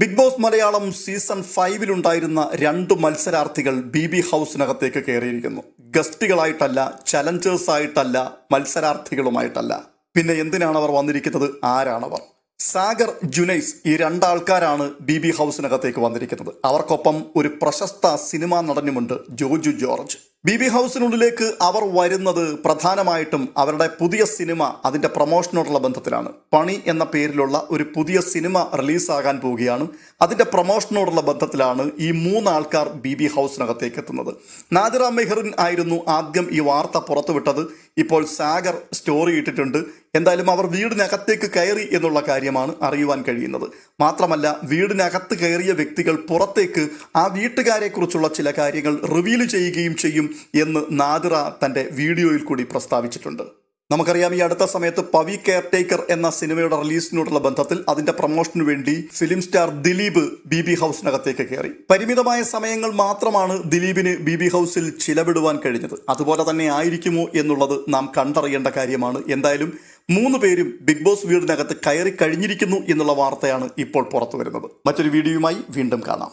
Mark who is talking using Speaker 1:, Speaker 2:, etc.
Speaker 1: Big boss Malayalam season ഫൈവിലുണ്ടായിരുന്ന രണ്ട് മത്സരാർത്ഥികൾ ബി ബി ഹൗസിനകത്തേക്ക് കയറിയിരിക്കുന്നു. ഗസ്റ്റുകളായിട്ടല്ല ചലഞ്ചേഴ്സ് ആയിട്ടല്ല മത്സരാർത്ഥികളുമായിട്ടല്ല. പിന്നെ എന്തിനാണ് അവർ വന്നിരിക്കുന്നത്? ആരാണവർ? സാഗർ ജുനൈസ് ഈ രണ്ടാൾക്കാരാണ് ബി ബി ഹൗസിനകത്തേക്ക് വന്നിരിക്കുന്നത്. അവർക്കൊപ്പം ഒരു പ്രശസ്ത സിനിമാ നടനുമുണ്ട് ജോജു ജോർജ്. ബി ബി ഹൗസിനുള്ളിലേക്ക് അവർ വരുന്നത് പ്രധാനമായിട്ടും അവരുടെ പുതിയ സിനിമ അതിന്റെ പ്രൊമോഷനോടുള്ള ബന്ധത്തിലാണ്. പണി എന്ന പേരിലുള്ള ഒരു പുതിയ സിനിമ റിലീസാകാൻ പോവുകയാണ്. അതിന്റെ പ്രൊമോഷനോടുള്ള ബന്ധത്തിലാണ് ഈ മൂന്നാൾക്കാർ ബി ബി ഹൗസിനകത്തേക്ക് എത്തുന്നത്. നാദിറ മെഹറിൻ ആയിരുന്നു ആദ്യം ഈ വാർത്ത പുറത്തുവിട്ടത്. ഇപ്പോൾ സാഗർ സ്റ്റോറി ഇട്ടിട്ടുണ്ട്. എന്തായാലും അവർ വീടിനകത്തേക്ക് കയറി എന്നുള്ള കാര്യമാണ് അറിയുവാൻ കഴിയുന്നത്. മാത്രമല്ല വീടിനകത്ത് കയറിയ വ്യക്തികൾ പുറത്തേക്ക് ആ വീട്ടുകാരെക്കുറിച്ചുള്ള ചില കാര്യങ്ങൾ റിവീൽ ചെയ്യുകയും ചെയ്യും. എന്ന് നാദിറ തന്റെ വീഡിയോയിൽ കൂടി പ്രസ്താവിച്ചിട്ടുണ്ട്. നമുക്കറിയാം ഈ അടുത്ത സമയത്ത് പവി കെയർടേക്കർ എന്ന സിനിമയുടെ റിലീസിനോടുള്ള ബന്ധത്തിൽ അതിന്റെ പ്രൊമോഷനു വേണ്ടി film star Dileep B B ഹൗസിനകത്തേക്ക് കയറി. പരിമിതമായ സമയങ്ങൾ മാത്രമാണ് ദിലീപിന് ബി ബി ഹൗസിൽ ചിലവിടുവാൻ കഴിഞ്ഞത്. അതുപോലെ തന്നെ ആയിരിക്കുമോ എന്നുള്ളത് നാം കണ്ടറിയേണ്ട കാര്യമാണ്. എന്തായാലും മൂന്ന് പേരും ബിഗ് ബോസ് വീടിനകത്ത് കയറി കഴിഞ്ഞിരിക്കുന്നു എന്നുള്ള വാർത്തയാണ് ഇപ്പോൾ പുറത്തു വരുന്നത് മറ്റൊരു വീഡിയോയുമായി വീണ്ടും കാണാം.